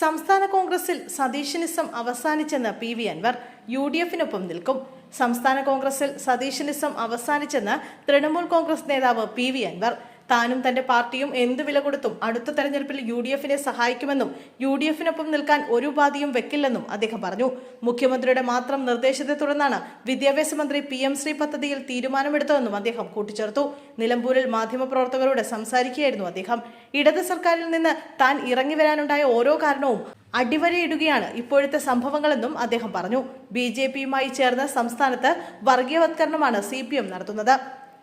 സംസ്ഥാന കോൺഗ്രസിൽ സതീശനിസം അവസാനിച്ചെന്ന് P V Anvar U D എഫിനൊപ്പം നിൽക്കും. സംസ്ഥാന കോൺഗ്രസിൽ സതീശനിസം അവസാനിച്ചെന്ന് തൃണമൂൽ കോൺഗ്രസ് നേതാവ് പി വി അൻവർ താനും തന്റെ പാർട്ടിയും എന്ത് വില കൊടുത്തും അടുത്ത തെരഞ്ഞെടുപ്പിൽ യു ഡി എഫിനെ സഹായിക്കുമെന്നും യു ഡി എഫിനൊപ്പം നിൽക്കാൻ ഒരു ഉപാധിയും വെക്കില്ലെന്നും അദ്ദേഹം പറഞ്ഞു. മുഖ്യമന്ത്രിയുടെ മാത്രം നിർദ്ദേശത്തെ തുടർന്നാണ് വിദ്യാഭ്യാസ മന്ത്രി പി എം ശ്രീ പദ്ധതിയിൽ തീരുമാനമെടുത്തതെന്നും അദ്ദേഹം കൂട്ടിച്ചേർത്തു. നിലമ്പൂരിൽ മാധ്യമപ്രവർത്തകരോട് സംസാരിക്കുകയായിരുന്നു അദ്ദേഹം. ഇടത് സർക്കാരിൽ നിന്ന് താൻ ഇറങ്ങി വരാനുണ്ടായ ഓരോ കാരണവും അടിവരയിടുകയാണ് ഇപ്പോഴത്തെ സംഭവങ്ങളെന്നും അദ്ദേഹം പറഞ്ഞു. ബി ജെ പിയുമായി ചേർന്ന് സംസ്ഥാനത്ത് വർഗീയവത്കരണമാണ് സി പി എം നടത്തുന്നത്.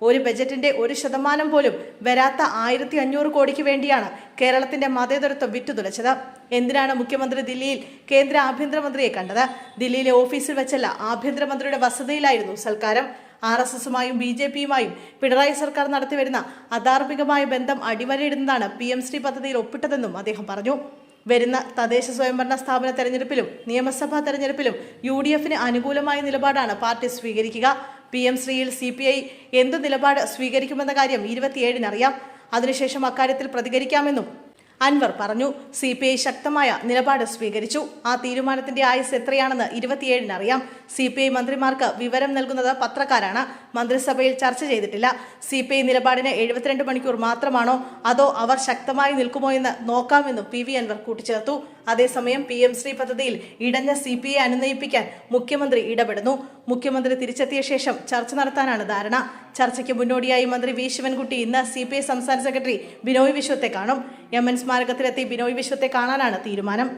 ഒരു ബജറ്റിന്റെ ഒരു ശതമാനം പോലും വരാത്ത ആയിരത്തി അഞ്ഞൂറ് കോടിക്ക് വേണ്ടിയാണ് കേരളത്തിന്റെ മതേതരത്വം വിറ്റുതുലച്ചത് എന്തിനാണ് മുഖ്യമന്ത്രി ദില്ലിയിൽ കേന്ദ്ര ആഭ്യന്തരമന്ത്രിയെ കണ്ടത്? ദില്ലിയിലെ ഓഫീസിൽ വെച്ചല്ല ആഭ്യന്തരമന്ത്രിയുടെ വസതിയിലായിരുന്നു സൽക്കാരം. ആർ എസ് എസുമായും ബി ജെ പിയുമായും പിണറായി സർക്കാർ നടത്തിവരുന്ന അധാർമികമായ ബന്ധം അടിവരയിടുന്നതാണ് പി എം ശ്രീ പദ്ധതിയിൽ ഒപ്പിട്ടതെന്നും അദ്ദേഹം പറഞ്ഞു. വരുന്ന തദ്ദേശ സ്വയംഭരണ സ്ഥാപന തെരഞ്ഞെടുപ്പിലും നിയമസഭാ തെരഞ്ഞെടുപ്പിലും യു ഡി എഫിന് അനുകൂലമായ നിലപാടാണ് പാർട്ടി സ്വീകരിക്കുക. പി എം ശ്രീയിൽ സി പി ഐ എന്തു നിലപാട് സ്വീകരിക്കുമെന്ന കാര്യം ഇരുപത്തിയേഴിന് അറിയാം. അതിനുശേഷം അക്കാര്യത്തിൽ പ്രതികരിക്കാമെന്നും അൻവർ പറഞ്ഞു. സി പി ഐ ശക്തമായ നിലപാട് സ്വീകരിച്ചു. ആ തീരുമാനത്തിന്റെ ആയുസ് എത്രയാണെന്ന് ഇരുപത്തിയേഴിന് അറിയാം. സി പി ഐ മന്ത്രിമാർക്ക് വിവരം നൽകുന്നത് പത്രക്കാരാണ്. മന്ത്രിസഭയിൽ ചർച്ച ചെയ്തിട്ടില്ല. സി പി ഐ നിലപാടിന് എഴുപത്തിരണ്ട് മണിക്കൂർ മാത്രമാണോ? അതോ അവർ ശക്തമായി നിൽക്കുമോ എന്ന് നോക്കാമെന്നും പി വി അൻവർ കൂട്ടിച്ചേർത്തു. അതേസമയം പി എം ശ്രീ പദ്ധതിയിൽ ഇടഞ്ഞ സി പി ഐ അനുനയിപ്പിക്കാൻ മുഖ്യമന്ത്രി ഇടപെടുന്നു. മുഖ്യമന്ത്രി തിരിച്ചെത്തിയ ശേഷം ചർച്ച നടത്താനാണ് ധാരണ. ചർച്ചയ്ക്ക് മുന്നോടിയായി മന്ത്രി വി ശിവൻകുട്ടി ഇന്ന് സി പി ഐ സംസ്ഥാന സെക്രട്ടറി ബിനോയ് വിശ്വത്തെ കാണും. എം എൻ സ്മാരകത്തിലെത്തി ബിനോയ് വിശ്വത്തെ കാണാനാണ് തീരുമാനം.